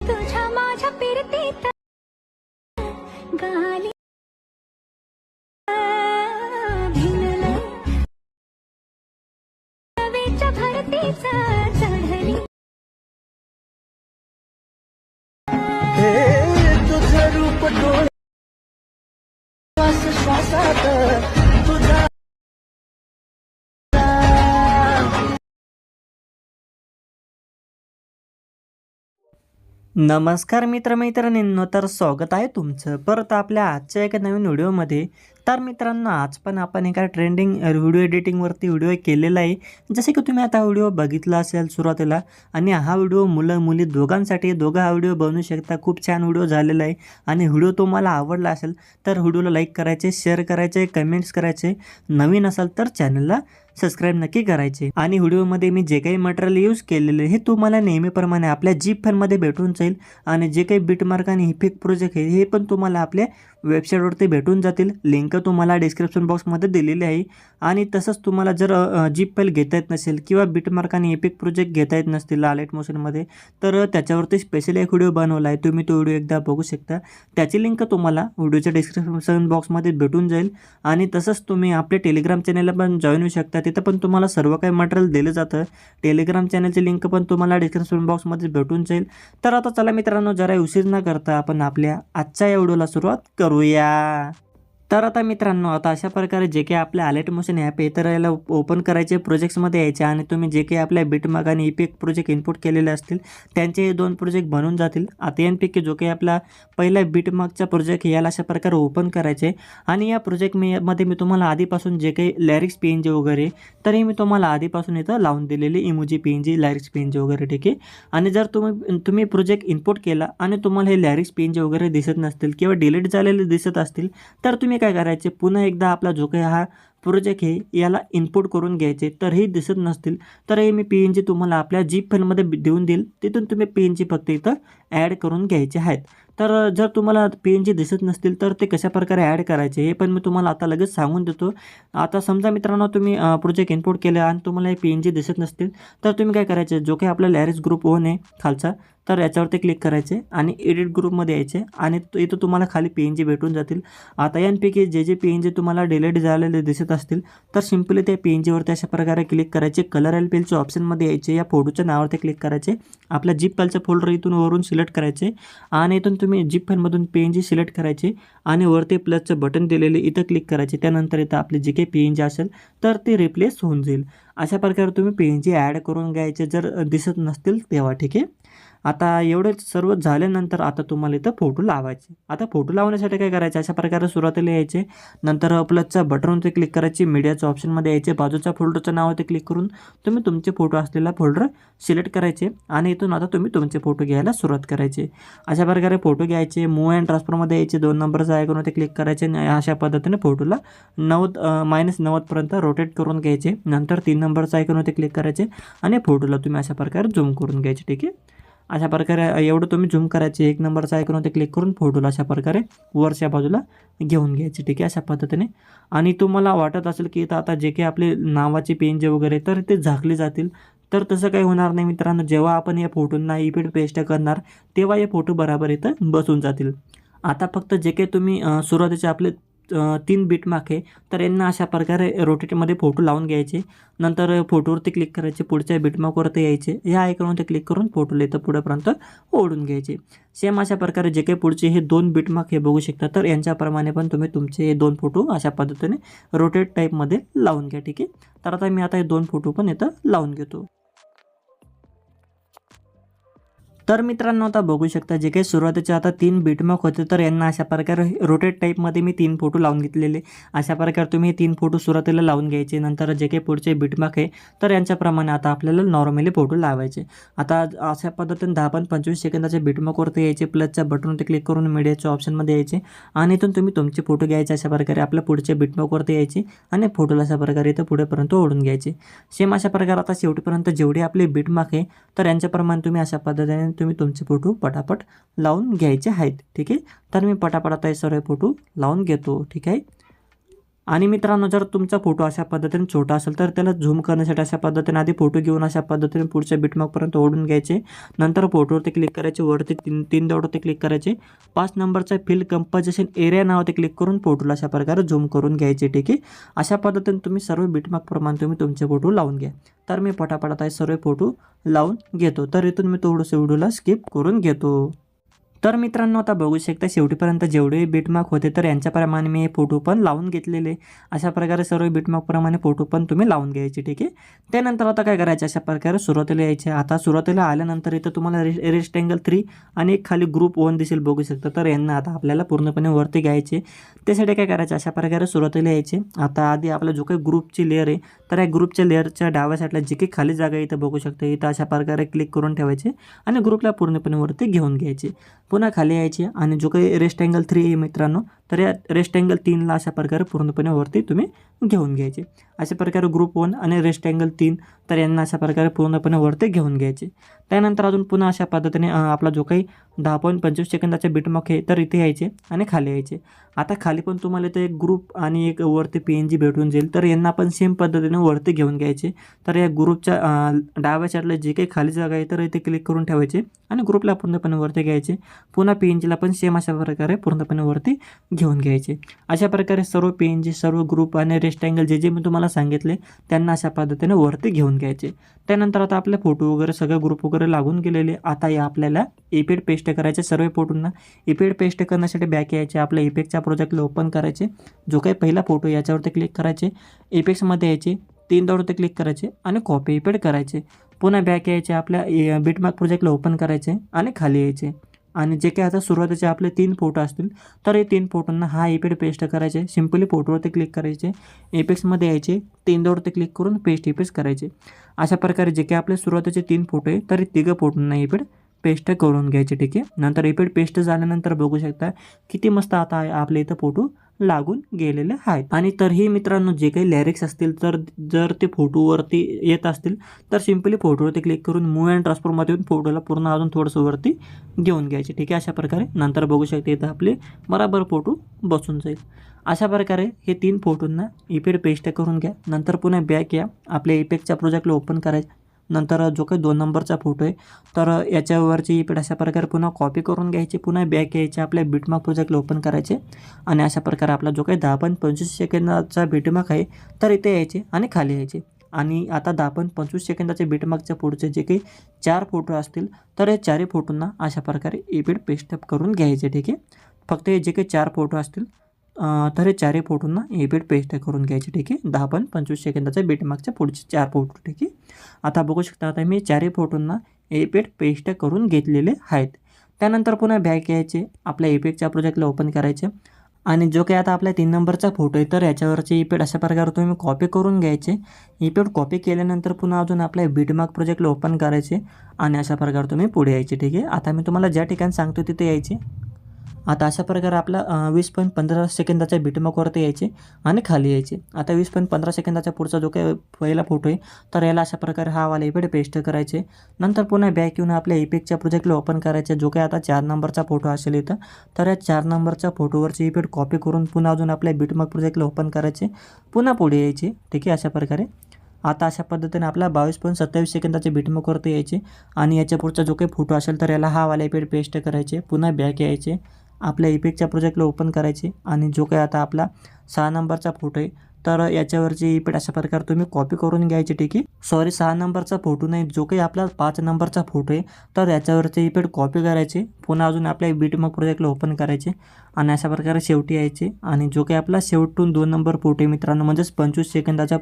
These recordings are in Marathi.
तुझ्या माझ्या फिरतीत गाली भिनलंय हवेच्या चढली हे तुझं रूप डोळे नमस्कार मित्रमैत्रिणींनो तर स्वागत आहे तुमचं परत आपल्या आजच्या एका नवीन व्हिडिओमध्ये. तर मित्रांनो आज पण आपण एका ट्रेंडिंग व्हिडिओ एडिटिंगवरती व्हिडिओ केलेला आहे. जसे की तुम्ही आता व्हिडिओ बघितला असेल सुरुवातीला आणि हा व्हिडिओ मुलं मुली दोघांसाठी दोघं हा व्हिडिओ बनवू शकता. खूप छान व्हिडिओ झालेला आहे. आणि व्हिडिओ तुम्हाला आवडला असेल तर व्हिडिओला लाईक करायचे शेअर करायचे कमेंट्स करायचे. नवीन असाल तर चॅनलला सबस्क्राईब नक्की करायचे. आणि व्हिडिओमध्ये मी जे काही मटेरियल यूज केलेले हे तुम्हाला नेहमीप्रमाणे आपल्या जीप फॅनमध्ये भेटून जाईल. आणि जे काही बीटमार्क आणि इफेक्ट प्रोजेक्ट आहे हे पण तुम्हाला आपल्या वेबसाईटवरती भेटून जातील. लिंक तुम्हाला डिस्क्रिप्शन बॉक्समध्ये दिलेली आहे. आणि तसंच तुम्हाला जर जीप फाईल घेता येत नसेल किंवा बिटमार्क आणि एपिक प्रोजेक्ट घेता येत नसतील लालेट मोशनमध्ये तर त्याच्यावरती स्पेशल एक व्हिडिओ बनवला आहे तुम्ही तो व्हिडिओ एकदा बघू शकता. त्याची लिंक तुम्हाला व्हिडिओच्या डिस्क्रिप्शन बॉक्समध्ये भेटून जाईल. आणि तसंच तुम्ही आपल्या टेलिग्राम चॅनलला पण जॉईन होऊ शकता. तिथं पण तुम्हाला सर्व काही मटेरियल दिलं जातं. टेलिग्राम चॅनलची लिंक पण तुम्हाला डिस्क्रिप्शन बॉक्समध्ये भेटून जाईल. तर आता चला मित्रांनो जरा उशीर न करता आपण आपल्या आजच्या या व्हिडिओला सुरुवात Ruya. तर आता मित्रांनो आता अशा प्रकारे जे काही आपल्या आलेट मोशन ॲप आहे तर याला ओपन करायचे प्रोजेक्ट्समध्ये यायचे आणि तुम्ही जे काही आपल्या बिटमाग आणि इपेक प्रोजेक्ट इनपुट केलेले असतील त्यांचे हे दोन प्रोजेक्ट बनून जातील. आता यांपैकी जो काही आपला पहिला बिटमागचा प्रोजेक्ट याला अशा प्रकारे ओपन करायचे. आणि या प्रोजेक्ट मी मध्ये मी तुम्हाला आधीपासून जे काही लॅरिक्स पी एन जी वगैरे तरी मी तुम्हाला आधीपासून इथं लावून दिलेली इमोजी पी एन जी लॅरिक्स पी एन जी वगैरे ठीक आहे? आणि जर तुम्ही तुम्ही प्रोजेक्ट इनपुट केला आणि तुम्हाला हे लॅरिक्स पी एन जी वगैरे दिसत नसतील किंवा डिलीट झालेले दिसत असतील तर तुम्ही काय करायचे? पुन्हा एकदा आपला जो काही हा प्रोजेक्ट हे याला इनपुट करून घ्यायचे. तर हे दिसत नसतील. तर हे मी पी एन जी तुम्हाला आपल्या जीप फाईलमध्ये देऊन देईल. तिथून तुम्ही पी एन जी फक्त इथं ॲड करून घ्यायचे आहेत. तर जर तुम्हाला पी एन जी दिसत नसतील तर ते कशा प्रकारे ॲड करायचे हे पण मी तुम्हाला आता लगेच सांगून देतो. आता समजा मित्रांनो तुम्ही प्रोजेक्ट इनपुट केलं आणि तुम्हाला हे पी एन जी दिसत नसतील तर तुम्ही काय करायचे? जो काही आपला लॅरिस ग्रुप ओन आहे खालचा तर याच्यावरती क्लिक करायचे आणि एडिट ग्रुपमध्ये यायचे आणि इथं तुम्हाला खाली पी एन जी भेटून जातील. आता यांपैकी जे जे पी एन जी तुम्हाला डिलेट झालेले दिसत असतील तर सिम्पली त्या पी एन जीवरती अशा प्रकारे क्लिक करायचे. कलर एल पेलच्या ऑप्शनमध्ये यायचे. या फोटोच्या नावावरती क्लिक करायचे. आपल्या जीप फाईलचं फोल्डर इथून वरून सिलेक्ट करायचे. आणि इथून तुम्ही जीप फाईलमधून पी एन जी सिलेक्ट करायचे. आणि वरती प्लसचं बटन दिलेले इथं क्लिक करायचे. त्यानंतर इथं आपले जे काही पी एन जी असेल तर ते रिप्लेस होऊन जाईल. अशा प्रकारे तुम्ही पी एन जी ॲड करून घ्यायचे जर दिसत नसतील तेव्हा ठीक आहे. आता एवढे सर्व झाल्यानंतर आता तुम्हाला इथं फोटो लावायचे. आता फोटो लावण्यासाठी काय करायचे? अशा प्रकारे सुरुवातीला यायचे. नंतर प्लसच्या बटनवरती क्लिक करायची. मीडियाच्या ऑप्शनमध्ये यायचे. बाजूच्या फोल्डरच्या नावावरती क्लिक करून तुम्ही तुमचे फोटो असलेला फोल्डर सिलेक्ट करायचे आणि इथून आता तुम्ही तुमचे फोटो घ्यायला सुरुवात करायची. अशा प्रकारे फोटो घ्यायचे. मूव अँड ट्रान्सफरमध्ये यायचे. दोन नंबरचा आयकॉनवरती क्लिक करायचे आणि अशा पद्धतीने फोटोला नव्वद मायनस नव्वदपर्यंत रोटेट करून घ्यायचे. नंतर तीन नंबरचा आयकॉनवरती क्लिक करायचे आणि फोटोला तुम्ही अशा प्रकारे झूम करून घ्यायचे ठीक आहे? अशा प्रकारे एवढं तुम्ही झूम करायचे एक नंबरचा आयकॉनवरती क्लिक करून फोटोला अशा प्रकारे वरच्या बाजूला घेऊन घ्यायचे ठीक आहे? अशा पद्धतीने. आणि तुम्हाला वाटत असेल की इथं आता जे काही आपले नावाचे पेन जे वगैरे तर ते झाकले जातील. तर तसं काही होणार नाही मित्रांनो. जेव्हा आपण या फोटोंना इफेक्ट पेस्ट करणार तेव्हा हे फोटो बराबर इथं बसून जातील. आता फक्त जे काही तुम्ही सुरुवातीचे आपले तीन बीट मार्क आहे तर यांना अशा प्रकारे रोटेटमध्ये फोटो लावून घ्यायचे. नंतर फोटोवरती क्लिक करायचे पुढच्या बीटमार्कवरती यायचे. या आयकॉनवरती क्लिक करून फोटोला इथं पुढेपर्यंत ओढून घ्यायचे. सेम अशा प्रकारे जे काही पुढचे हे दोन बीटमार्क हे बघू शकता. तर यांच्याप्रमाणे पण तुम्ही तुमचे हे दोन फोटो अशा पद्धतीने रोटेट टाईपमध्ये लावून घ्या ठीक आहे? तर आता मी आता हे दोन फोटो पण इथं लावून घेतो. तर मित्रांनो आता बघू शकता जे काही सुरुवातीचे आता तीन बीटमॉक होते तर यांना अशा प्रकारे रोटेट टाईपमध्ये मी तीन फोटो लावून घेतलेले. अशा प्रकारे तुम्ही हे तीन फोटो सुरुवातीला लावून घ्यायचे नंतर जे काही पुढचे बीटमॉक आहे तर यांच्याप्रमाणे आता आपल्याला नॉर्मली फोटो लावायचे. आता अशा पद्धतीने दहा पण पंचवीस सेकंदाच्या बीटमॉकवरती यायचे प्लसच्या बटनवरती क्लिक करून मीडियाच्या ऑप्शनमध्ये यायचे. आणि इथून तुम्ही तुमचे फोटो घ्यायचे अशा प्रकारे आपल्या पुढच्या बीटमॉकवरती यायचे आणि फोटोला अशा प्रकारे इथं पुढेपर्यंत ओढून घ्यायचे. सेम अशा प्रकारे आता शेवटीपर्यंत जेवढे आपले बीटमार्क आहे तर यांच्याप्रमाणे तुम्ही अशा पद्धतीने तुम्ही तुमचे फोटो पटापट लावून घ्यायचे आहेत ठीक आहे? तर मी पटापट आता हे सर्व फोटो लावून घेतो ठीक आहे? आणि मित्रांनो जर तुमचा फोटो अशा पद्धतीने छोटा असेल तर त्याला झूम करण्यासाठी अशा पद्धतीने आधी फोटो घेऊन अशा पद्धतीने पुढच्या बिटमार्कपर्यंत ओढून घ्यायचे. नंतर फोटोवरती क्लिक करायचे वरती तीन तीन दौडवरती क्लिक करायचे. पाच नंबरचा फिल कंपोजिशन एरिया नावावरती क्लिक करून फोटोला अशा प्रकारे झूम करून घ्यायचे ठीक आहे? अशा पद्धतीने तुम्ही सर्व बिटमार्कप्रमाणे तुम्ही तुमचे फोटो लावून घ्या. तर मी पटापटात आहे सर्व फोटो लावून घेतो. तर इथून मी थोडंसं व्हिडिओला स्किप करून घेतो. तर मित्रांनो आता बघू शकता शेवटीपर्यंत जेवढे बिटमार्क होते तर यांच्याप्रमाणे मी हे फोटो पण लावून घेतलेले. अशा प्रकारे सर्व बिटमार्कप्रमाणे फोटो पण तुम्ही लावून घ्यायचे ठीक आहे? त्यानंतर आता काय करायचं? अशा प्रकारे सुरुवातीला यायचे. आता सुरुवातीला आल्यानंतर इथं तुम्हाला रे रेस्टेंगल थ्री आणि एक खाली ग्रुप वन दिसेल बघू शकता. तर यांना आता आपल्याला पूर्णपणे वरती घ्यायचे. त्यासाठी काय करायचं? अशा प्रकारे सुरुवातीला यायचे. आता आधी आपला जो काही ग्रुपची लेअर आहे तर या ग्रुपच्या लेअरच्या डाव्या साईडला जी काही खाली जागा आहे इथं बघू शकता इथं अशा प्रकारे क्लिक करून ठेवायचे आणि ग्रुपला पूर्णपणे वरती घेऊन घ्यायचे. पुन्हा खाली यायचे आणि जो काही रेस्ट अँगल थ्री आहे मित्रांनो तर या रेस्ट अँगल तीनला अशा प्रकारे पूर्णपणे वरती तुम्ही घेऊन घ्यायचे. अशा प्रकारे ग्रुप वन आणि रेस्टँगल तीन तर यांना अशा प्रकारे पूर्णपणे वरती घेऊन घ्यायचे. त्यानंतर अजून पुन्हा अशा पद्धतीने आपला जो काही दहा पॉईंट पंचवीस सेकंदाचे बिटमार्क आहे तर इथे यायचे आणि खाली यायचे. आता खाली पण तुम्हाला इथे एक ग्रुप आणि एक वरती पी एन जी भेटून जाईल. तर यांना पण सेम पद्धतीने वरती घेऊन घ्यायचे. तर या ग्रुपच्या डाव्या साईडला जे काही खाली जागा आहे तर इथे क्लिक करून ठेवायचे आणि ग्रुपला पूर्णपणे वरती घ्यायचे. पुन्हा पी एन जीला पण सेम अशा प्रकारे पूर्णपणे वरती घेऊन घ्यायचे. अशा प्रकारे सर्व पी एन जी सर्व ग्रुप आणि रेस्टँगल जे जे मी तुम्हाला सांगितले त्यांना अशा पद्धतीने वरती घेऊन घ्यायचे. त्यानंतर आता आपले फोटो वगैरे सगळे ग्रुप वगैरे लागून गेलेले. आता या आपल्याला इपेड पेस्ट करायचे सर्व फोटोंना इपेड पेस्ट करण्यासाठी बॅक यायचे आपल्या इपेक्सच्या प्रोजेक्टला ओपन करायचे. जो काही पहिला फोटो याच्यावरती क्लिक करायचे. इपेक्समध्ये यायचे तीन दौडवरती क्लिक करायचे आणि कॉपी इपेड करायचे. पुन्हा बॅक यायचे आपल्या बिटमार्क प्रोजेक्टला ओपन करायचे आणि खाली यायचे. आणि जे काही आता सुरुवातीचे आपले तीन फोटो असतील तर हे तीन फोटोंना हा इपेड पेस्ट करायचे सिम्पली फोटोवरती क्लिक करायचे एपेक्समध्ये यायचे तीन क्लिक करून पेस्ट इपेस्ट करायचे. अशा प्रकारे जे काही आपले सुरुवातीचे तीन फोटो आहे तर तिघं फोटोंना इपेड पेस्ट करून घ्यायचे ठीक आहे नंतर इपेड पेस्ट झाल्यानंतर बघू शकता किती मस्त आता आहे आपल्या इथं फोटो लागून गेलेले आहेत. आणि तरीही मित्रांनो जे काही लॅरिक्स असतील तर जर ते फोटोवरती येत असतील तर सिम्पली फोटोवरती क्लिक करून मूव अँड ट्रान्सफॉर्ममध्ये येऊन फोटोला पूर्ण अजून थोडंसं वरती घेऊन घ्यायचे ठीक आहे अशा प्रकारे नंतर बघू शकते इथं आपले बराबर फोटो बसून जाईल. अशा प्रकारे हे तीन फोटोंना इपेड पेस्ट करून घ्या. नंतर पुन्हा बॅक या. आपल्या इपेक्टच्या प्रोजेक्टला ओपन करायचं. नंतर जो काही दोन नंबरचा फोटो आहे तर याच्यावरची इकडे अशा प्रकारे पुन्हा कॉपी करून घ्यायची पुन्हा बॅक यायचे आपल्या बिटमार्क प्रोजेक्टला ओपन करायचे आणि अशा प्रकारे आपला जो काही दहा पण पंचवीस सेकंदाचा बिटमार्क आहे तर इथे यायचे आणि खाली यायचे. आणि आता दहा पण पंचवीस सेकंदाचे बिटमार्कच्या पुढचे जे काही चार फोटो असतील तर या चारही फोटोंना अशा प्रकारे इपेड पेस्टअप करून घ्यायचे ठीक आहे? फक्त हे जे काही चार फोटो असतील तर हे चारही फोटोंना एपीड पेस्ट करून घ्यायचे ठीक आहे? दहा पण पंचवीस सेकंदाच्या बिटमार्कच्या पुढचे चार फोटो ठीक आहे? आता बघू शकता आता मी चारही फोटोंना एपेट पेस्ट करून घेतलेले आहेत. त्यानंतर पुन्हा बॅक यायचे. आपल्या एपेटच्या प्रोजेक्टला ओपन करायचे. आणि जो काही आता आपल्या तीन नंबरचा फोटो आहे तर याच्यावरचे इपेड अशा प्रकारे तुम्ही कॉपी करून घ्यायचे. इपेड कॉपी केल्यानंतर पुन्हा अजून आपल्या बीटमार्क प्रोजेक्टला ओपन करायचे. आणि अशा प्रकारे तुम्ही पुढे यायचे ठीक आहे? आता मी तुम्हाला ज्या ठिकाणी सांगतो तिथे यायचे. आता अशा प्रकारे आपला वीस पॉईंट पंधरा सेकंदाच्या बिटमकवरती यायचे आणि खाली यायचे. आता वीस पॉईंट पंधरा सेकंदाचा पुढचा जो काही पहिला फोटो आहे तर याला अशा प्रकारे हा वाला इपेड पेस्ट करायचे. नंतर पुन्हा बॅक येऊन आपल्या इपेकच्या प्रोजेक्टला ओपन करायचे. जो काही आता चार नंबरचा फोटो असेल इथं तर या चार नंबरच्या फोटोवरची इपेड कॉपी करून पुन्हा अजून आपल्या बिटमार्क प्रोजेक्टला ओपन करायचे. पुन्हा पुढे यायचे ठीक आहे अशा प्रकारे. आता अशा पद्धतीने आपला बावीस पॉईंट सत्तावीस सेकंदाचे बिटमार्कवरती यायचे. आणि याच्या पुढचा जो काही फोटो असेल तर याला हा वाला इपेड पेस्ट करायचे. पुन्हा बॅक यायचे. आपल्या इपेकच्या प्रोजेक्टला ओपन करायचे आणि जो काही आता आपला सहा नंबरचा फोटो आहे तर याच्यावरची इपेट अशा प्रकारे तुम्ही कॉपी करून घ्यायची ठीक आहे? सॉरी सहा नंबरचा फोटो नाही. जो काही आपला पाच नंबरचा फोटो आहे तर याच्यावरचे इपेड कॉपी करायचे. पुन्हा अजून आपल्या बीटमार्क प्रोजेक्टला ओपन करायचे. आणि अशा प्रकारे शेवटी यायचे. आणि जो काही आपला शेवटून दोन नंबर फोटो आहे मित्रांनो म्हणजेच पंचवीस सेकंदाच्या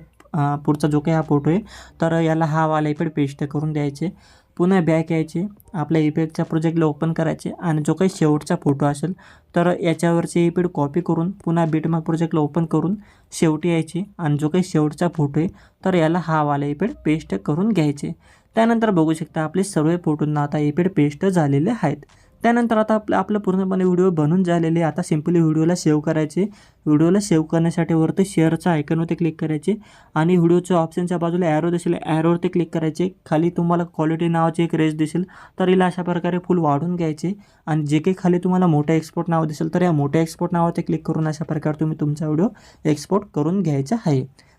पुढचा जो काही हा फोटो आहे तर याला हा वाला इपेड पेस्ट करून द्यायचे. पुन्हा बॅक यायचे. आपल्या इफेक्टच्या प्रोजेक्टला ओपन करायचे. आणि जो काही शेवटचा फोटो असेल तर याच्यावरचे इपेड कॉपी करून पुन्हा बीटमार्क प्रोजेक्टला ओपन करून शेवटी यायची. आणि जो काही शेवटचा फोटो आहे तर याला हा वाला इपेड पेस्ट करून घ्यायचे. त्यानंतर बघू शकता आपले सर्व फोटोंना आता इपेड पेस्ट झालेले आहेत. त्यानंतर आता आपलं आपलं पूर्णपणे व्हिडिओ बनून झालेले आता सिम्पली व्हिडिओला सेव्ह करायचे. व्हिडिओला सेव्ह करण्यासाठी वरती शेअरच्या आयकनवरती क्लिक करायचे. आणि व्हिडिओच्या ऑप्शनच्या बाजूला ॲरो दिसेल. ॲरोवरती क्लिक करायचे. खाली तुम्हाला क्वालिटी नावाची एक रेज दिसेल. तर हिला अशा प्रकारे फुल वाढून घ्यायचे. आणि जे काही खाली तुम्हाला मोठ्या एक्सपोर्ट नाव दिसेल तर या मोठ्या एक्सपोर्ट नावावरती क्लिक करून अशा प्रकारे तुम्ही तुमचा व्हिडिओ एक्सपोर्ट करून घ्यायचा आहे.